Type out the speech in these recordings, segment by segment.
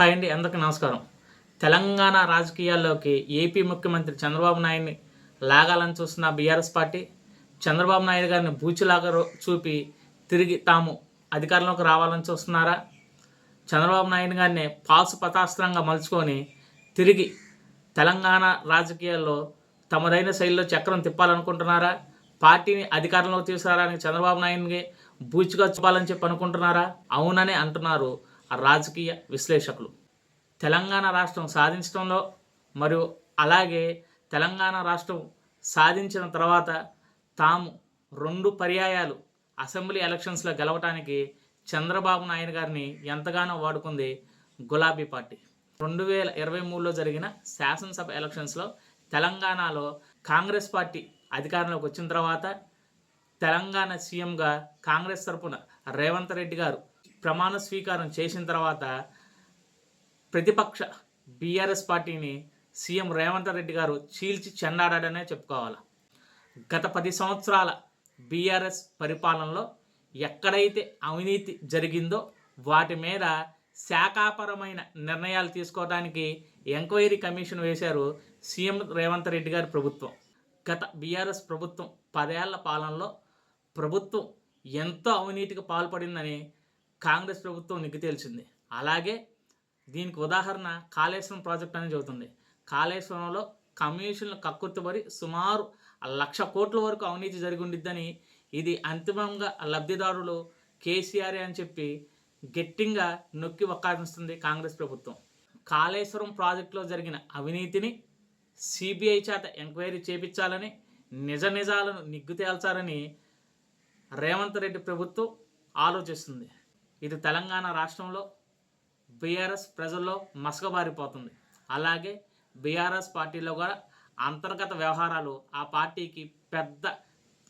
Hi అండి అందరికీ నమస్కారం. తెలంగాణ రాజకీయాల్లోకి ఏపీ ముఖ్యమంత్రి చంద్రబాబు నాయుడిని లాగాలని చూస్తున్న బీఆర్ఎస్ పార్టీ చంద్రబాబు నాయుడు గారిని బూచిలాగా చూపి తిరిగి తాము అధికారంలోకి రావాలని చూస్తున్నారా? చంద్రబాబు నాయుడు గారిని పాసు పతాస్త్రంగా మలుచుకొని తిరిగి తెలంగాణ రాజకీయాల్లో తమదైన శైలిలో చక్రం తిప్పాలనుకుంటున్నారా? పార్టీని అధికారంలోకి తీసుకురావడానికి చంద్రబాబు నాయుడిని బూచిగా చూపాలని చెప్పి అనుకుంటున్నారా? అవునని అంటున్నారు ఆ రాజకీయ విశ్లేషకులు. తెలంగాణ రాష్ట్రం సాధించడంలో మరియు అలాగే తెలంగాణ రాష్ట్రం సాధించిన తర్వాత తాము రెండు పర్యాయాలు అసెంబ్లీ ఎలక్షన్స్లో గెలవటానికి చంద్రబాబు నాయుడు గారిని ఎంతగానో వాడుకుంది గులాబీ పార్టీ. రెండు వేల ఇరవై మూడులో జరిగిన శాసనసభ ఎలక్షన్స్లో తెలంగాణలో కాంగ్రెస్ పార్టీ అధికారంలోకి వచ్చిన తర్వాత తెలంగాణ సీఎంగా కాంగ్రెస్ తరపున రేవంత్ రెడ్డి గారు ప్రమాణ స్వీకారం చేసిన తర్వాత ప్రతిపక్ష బీఆర్ఎస్ పార్టీని సీఎం రేవంత్ రెడ్డి గారు చీల్చి చెన్నాడాడనే చెప్పుకోవాలి. గత పది సంవత్సరాల బీఆర్ఎస్ పరిపాలనలో ఎక్కడైతే అవినీతి జరిగిందో వాటి మీద శాఖాపరమైన నిర్ణయాలు తీసుకోవడానికి ఎంక్వైరీ కమిషన్ వేశారు సీఎం రేవంత్ రెడ్డి గారి ప్రభుత్వం. గత బీఆర్ఎస్ ప్రభుత్వం పదేళ్ళ పాలనలో ప్రభుత్వం ఎంతో అవినీతికి పాల్పడిందని కాంగ్రెస్ ప్రభుత్వం నిగ్గు తేల్చింది. అలాగే దీనికి ఉదాహరణ కాళేశ్వరం ప్రాజెక్ట్ అని చెబుతుంది కాళేశ్వరంలో కమిషన్లు కక్కుర్తిపడి సుమారు లక్ష కోట్ల వరకు అవినీతి జరిగి ఉండిద్దని ఇది అంతిమంగా లబ్ధిదారులు కేసీఆర్ అని చెప్పి గట్టిగా నొక్కి వక్కాడిస్తుంది కాంగ్రెస్ ప్రభుత్వం. కాళేశ్వరం ప్రాజెక్టులో జరిగిన అవినీతిని సిబిఐ చేత ఎంక్వైరీ చేపించాలని నిజ నిజాలను నిగ్గు తేల్చాలని రేవంత్ రెడ్డి ప్రభుత్వం ఆలోచిస్తుంది. ఇది తెలంగాణ రాష్ట్రంలో బీఆర్ఎస్ ప్రజల్లో మసకబారిపోతుంది అలాగే బీఆర్ఎస్ పార్టీలో కూడా అంతర్గత వ్యవహారాలు ఆ పార్టీకి పెద్ద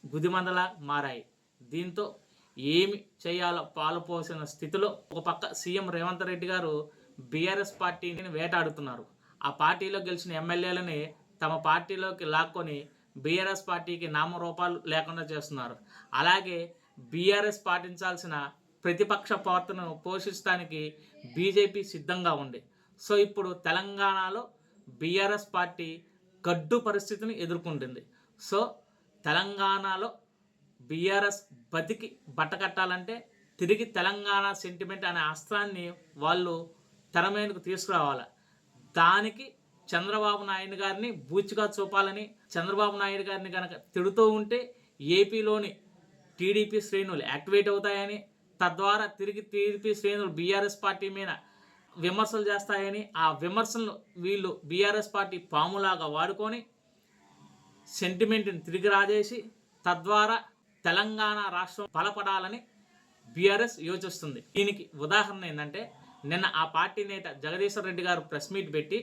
గుదిమందలా మారాయి. దీంతో ఏమి చేయాలో పాలుపోసిన స్థితిలో ఒక పక్క సీఎం రేవంత్ రెడ్డి గారు బీఆర్ఎస్ పార్టీని వేటాడుతున్నారు. ఆ పార్టీలో గెలిచిన ఎమ్మెల్యేలని తమ పార్టీలోకి లాక్కొని బీఆర్ఎస్ పార్టీకి నామరూపాలు లేకుండా చేస్తున్నారు. అలాగే బీఆర్ఎస్ పాటించాల్సిన ప్రతిపక్ష పాత్రను పోషిస్తానికి బీజేపీ సిద్ధంగా ఉంది. సో ఇప్పుడు తెలంగాణలో బీఆర్ఎస్ పార్టీ గడ్డు పరిస్థితిని ఎదుర్కొంటుంది. సో తెలంగాణలో బీఆర్ఎస్ బతికి బట్టకట్టాలంటే తిరిగి తెలంగాణ సెంటిమెంట్ అనే అస్త్రాన్ని వాళ్ళు తెర మీదకు తీసుకురావాలి. దానికి చంద్రబాబు నాయుడు గారిని బూచిగా చూపాలని చంద్రబాబు నాయుడు గారిని కనుక తిడుతూ ఉంటే ఏపీలోని టీడీపీ శ్రేణులు యాక్టివేట్ అవుతాయని తద్వారా తిరిగి టీడీపీ శ్రేణులు బీఆర్ఎస్ పార్టీ మీద విమర్శలు చేస్తాయని ఆ విమర్శలను వీళ్ళు బీఆర్ఎస్ పార్టీ పాములాగా వాడుకొని సెంటిమెంట్ని తిరిగి రాజేసి తద్వారా తెలంగాణ రాష్ట్రం బలపడాలని బీఆర్ఎస్ యోచిస్తుంది. దీనికి ఉదాహరణ ఏంటంటే నిన్న ఆ పార్టీ నేత జగదీశ్వర్ రెడ్డి గారు ప్రెస్ మీట్ పెట్టి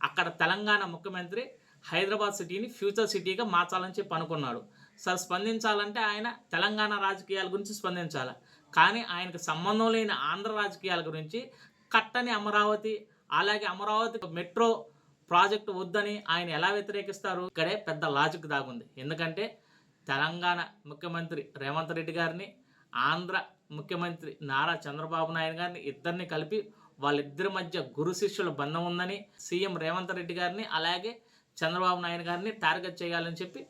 అక్కడ తెలంగాణ ముఖ్యమంత్రి హైదరాబాద్ సిటీని ఫ్యూచర్ సిటీగా మార్చాలని చెప్పి అనుకున్నాడు. సార్ స్పందించాలంటే ఆయన తెలంగాణ రాజకీయాల గురించి స్పందించాలి? కానీ ఆయనకు సంబంధం లేని ఆంధ్ర రాజకీయాల గురించి కట్టని అమరావతి అలాగే అమరావతి మెట్రో ప్రాజెక్టు వద్దని ఆయన ఎలా వ్యతిరేకిస్తారు? ఇక్కడే పెద్ద లాజిక్ దాగుంది. ఎందుకంటే తెలంగాణ ముఖ్యమంత్రి రేవంత్ రెడ్డి గారిని ఆంధ్ర ముఖ్యమంత్రి నారా చంద్రబాబు నాయుడు గారిని ఇద్దరిని కలిపి వాళ్ళిద్దరి మధ్య గురు శిష్యుల బంధం ఉందని సీఎం రేవంత్ రెడ్డి గారిని అలాగే చంద్రబాబు నాయుడు గారిని టార్గెట్ చేయాలని చెప్పి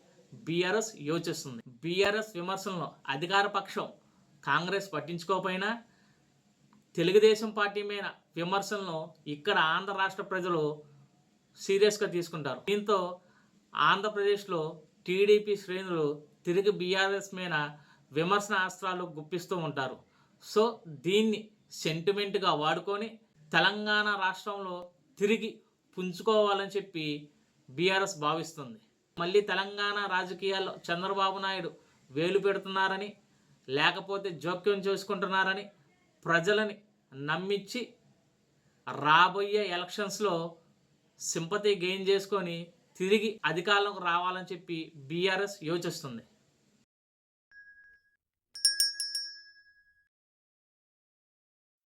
బీఆర్ఎస్ యోచిస్తుంది. బీఆర్ఎస్ విమర్శలను అధికార పక్షం కాంగ్రెస్ పట్టించుకోకపోయినా తెలుగుదేశం పార్టీ మీద విమర్శలను ఇక్కడ ఆంధ్ర రాష్ట్ర ప్రజలు సీరియస్గా తీసుకుంటారు. దీంతో ఆంధ్రప్రదేశ్లో టీడీపీ శ్రేణులు తిరిగి బీఆర్ఎస్ మీద విమర్శన అస్త్రాలు గుప్పిస్తూ ఉంటారు. సో దీన్ని సెంటిమెంట్గా వాడుకొని తెలంగాణ రాష్ట్రంలో తిరిగి పుంజుకోవాలని చెప్పి బీఆర్ఎస్ భావిస్తుంది. మళ్ళీ తెలంగాణ రాజకీయాల్లో చంద్రబాబు నాయుడు వేలు పెడుతున్నారని లేకపోతే జోక్యం చేసుకుంటున్నారని ప్రజలని నమ్మించి రాబోయే ఎలక్షన్స్లో సింపతి గెయిన్ చేసుకొని తిరిగి అధికారంలోకి రావాలని చెప్పి బీఆర్ఎస్ యోచిస్తుంది.